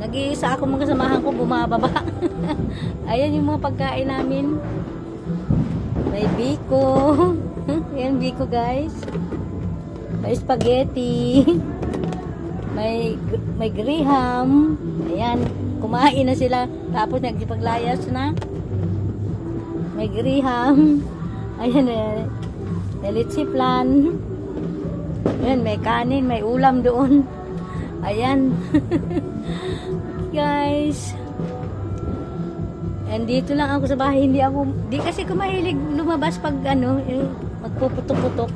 Nag-iisa ako mga kasamahan ko bumababa. Ayan yung mga pagkain namin. May biko. Ayan biko guys. May spaghetti. May may graham. Ayan, kumain na sila. Tapos nagpaglayas na. May graham. Ayan eh. May litsi plan. Ayan, may kanin, may ulam doon. Ayan. Guys. And dito lang ako sa bahay, hindi ako, di kasi ko mahilig lumabas pag ano, eh, magpuputok-putok.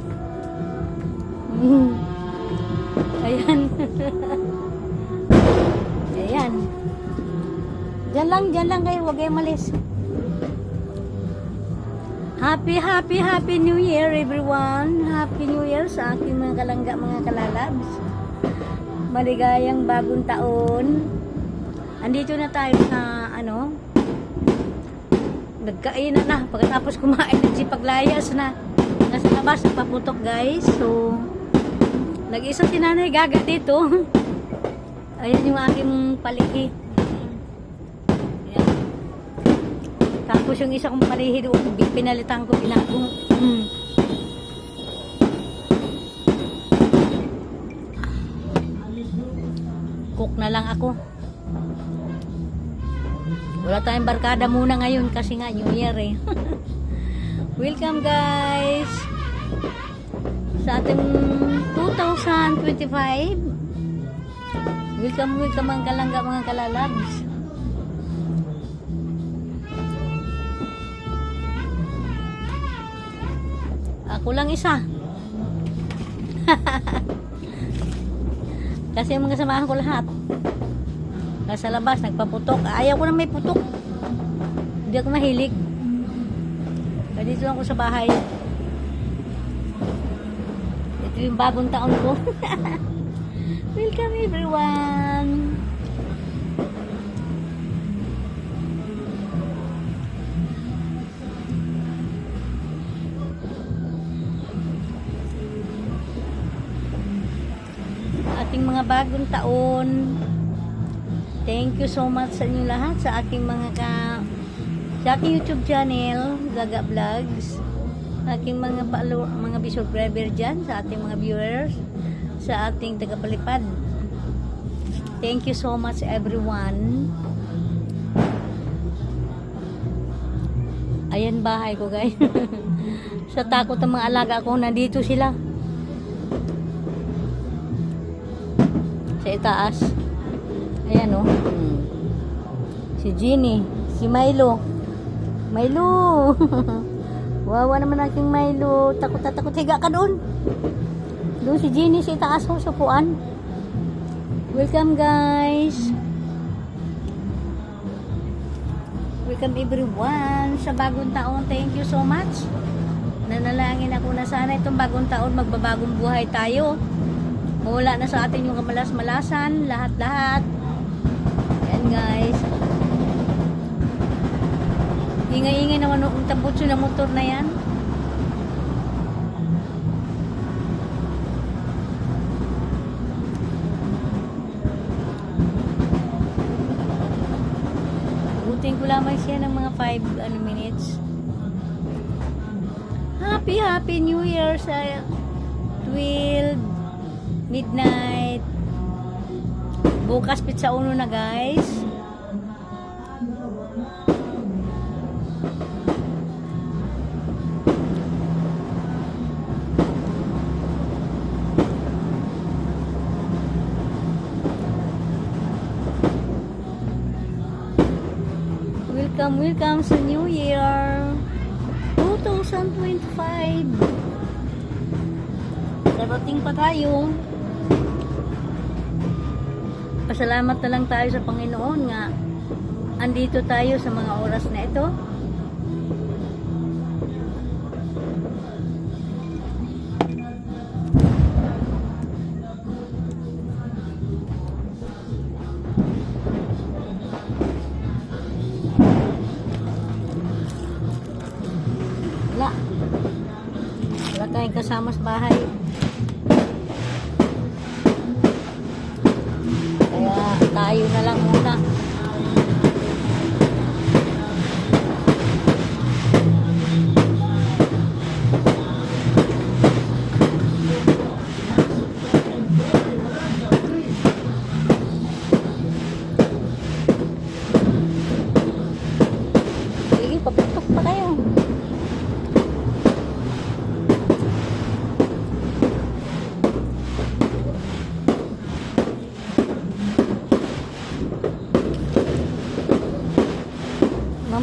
Ayan. Ayan. Diyan lang, diyan lang kayo, huwag kayong malis. Happy, happy, happy New Year everyone. Happy New Year sa aking mga kalangga, mga kalalabs. Maligayang bagong taon. Andito na tayo sa ano, nagkainan na. Pagkatapos kumain ng sipaglayas na. Nasa labas, nagpaputok guys. So, nag-isa si nanay gaga dito. Ayan yung aking palihi. Ayan. Tapos yung isa kong palihi doon, pinalitan ko, pinakong. Mm. Cook na lang ako. Wala tayong barkada muna ngayon kasi nga New Year eh. Welcome guys sa ating 2025. Welcome, welcome ang kalangga mga kalalabs. Ako lang isa. Kasi mga samahan ko lahat. Nasa labas, nagpaputok. Ayaw ko na may putok. Hindi ako mahilig. Kaya dito lang ako sa bahay. Ito yung bagong taon ko. Welcome everyone! ating mga bagong taon. Thank you so much sa inyo lahat sa aking mga ka sa aking YouTube channel, Gaga Vlogs. Aking mga follow, mga subscriber dyan, sa ating mga viewers, sa ating tagapalipad. Thank you so much everyone. Ayan bahay ko guys. sa takot ng mga alaga ko, nandito sila. Sa itaas. Ayan o. Hmm. Si Ginny. Si Milo. Milo. Wawa naman aking Milo. Takot na takot. Higa ka doon. Doon si Ginny sa itaas o. Sa puan. Welcome guys. Welcome everyone sa bagong taon. Thank you so much. Nanalangin ako na sana itong bagong taon magbabagong buhay tayo. Mawala na sa atin yung kamalas-malasan, lahat-lahat. Yan guys. Ingay-ingay naman yung tabutso na motor na yan. Buting ko lamang siya ng mga 5 ano, minutes. Happy, happy New Year sa 12 midnight. Bukas pizza uno na guys. Welcome, welcome sa New Year 2025. Darating pa tayo. Pasalamat na lang tayo sa Panginoon nga andito tayo sa mga oras na ito. Wala. Wala tayong kasama sa bahay. tayo na lang. No?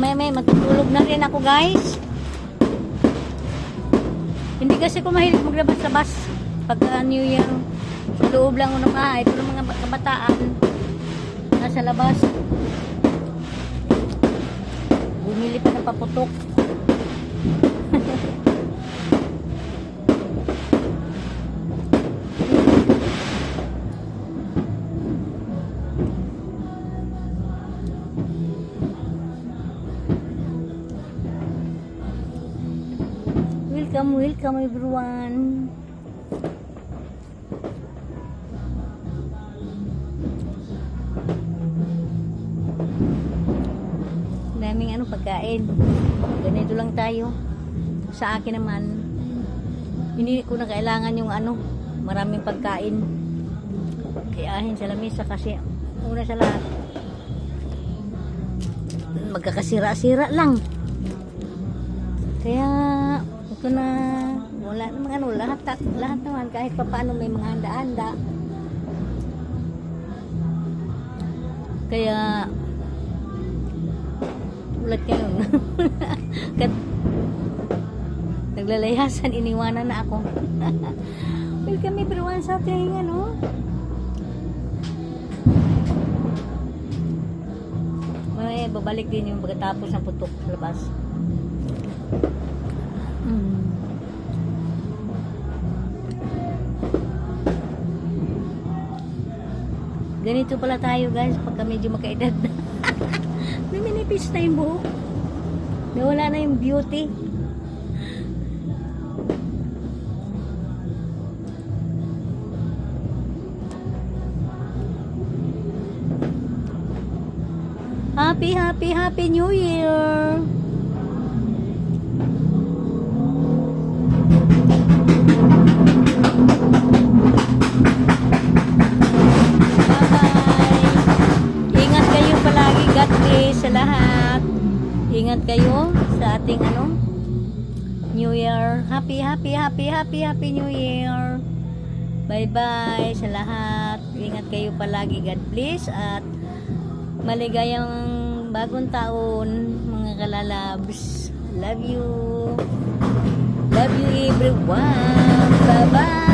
Mamaya may matutulog na rin ako guys. Hindi kasi ko mahilig maglabas-labas pagka New Year. Sa loob lang ako naka. Ito ng mga kabataan. Nasa labas. Bumili pa ng paputok. Welcome, welcome everyone. Daming ano pagkain. Ganito lang tayo. Sa akin naman, hindi ko na kailangan yung ano, maraming pagkain. Kayahin sa lamesa kasi una sa lahat, magkakasira-sira lang. Kaya ito na wala namang ano lahat lahat naman kahit pa paano may mga handa-handa. Kaya ulat ngayon. Kat naglalayasan iniwanan na ako. Welcome everyone sa ating ano. May babalik din yung pagkatapos ng putok sa labas. Ganito pala tayo guys pagka medyo makaedad na. Numinipis na yung buhok. Nawala na yung beauty. Happy, happy, happy New Year! Bless sa lahat. Ingat kayo sa ating ano New Year. Happy, happy, happy, happy, happy New Year. Bye-bye sa lahat. Ingat kayo palagi. God bless at maligayang bagong taon mga kalalabs. Love you. Love you everyone. Bye-bye.